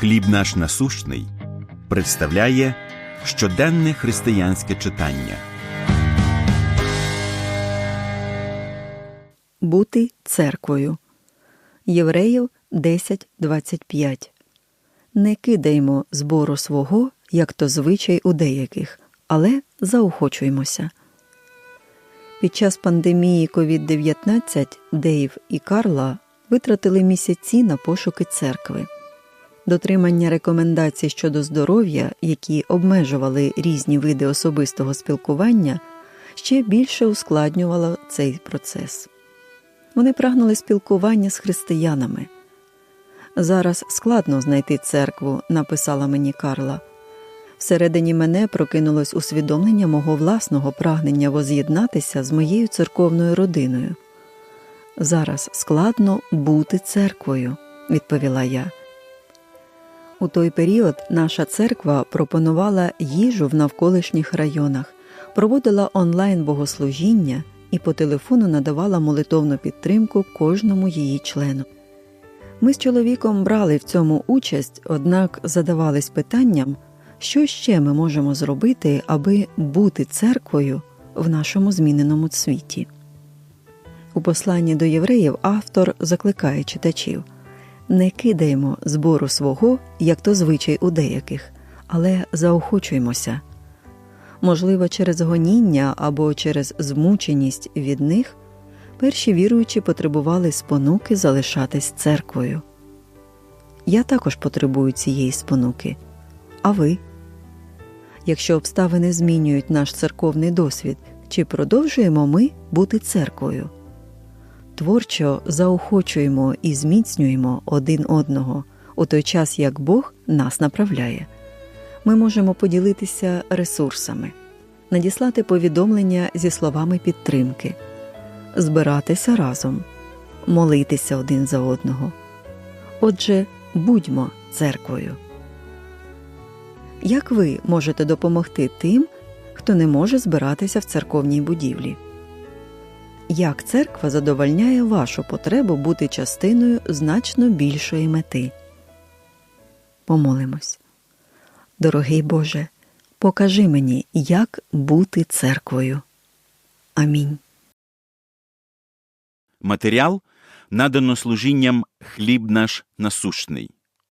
Хліб наш насущний представляє щоденне християнське читання. Бути церквою. Євреїв 10.25 Не кидаймо збору свого, як то звичай у деяких, але заохочуймося. Під час пандемії COVID-19 Дейв і Карла витратили місяці на пошуки церкви. Дотримання рекомендацій щодо здоров'я, які обмежували різні види особистого спілкування, ще більше ускладнювало цей процес. Вони прагнули спілкування з християнами. Зараз складно знайти церкву, написала мені Карла. Всередині мене прокинулось усвідомлення мого власного прагнення воз'єднатися з моєю церковною родиною. Зараз складно бути церквою, відповіла я. У той період наша церква пропонувала їжу в навколишніх районах, проводила онлайн богослужіння і по телефону надавала молитовну підтримку кожному її члену. Ми з чоловіком брали в цьому участь, однак задавались питанням, що ще ми можемо зробити, аби бути церквою в нашому зміненому світі. У посланні до євреїв автор закликає читачів не кидаємо збору свого, як то звичай у деяких, але заохочуймося. Можливо, через гоніння або через змученість від них перші віруючі потребували спонуки залишатись церквою. Я також потребую цієї спонуки. А ви? Якщо обставини змінюють наш церковний досвід, чи продовжуємо ми бути церквою? Творчо заохочуємо і зміцнюємо один одного у той час, як Бог нас направляє. Ми можемо поділитися ресурсами, надіслати повідомлення зі словами підтримки, збиратися разом, молитися один за одного. Отже, будьмо церквою. Як ви можете допомогти тим, хто не може збиратися в церковній будівлі? Як церква задовольняє вашу потребу бути частиною значно більшої мети? Помолимось. Дорогий Боже, покажи мені, як бути церквою. Амінь. Матеріал надано служінням Хліб наш насущний.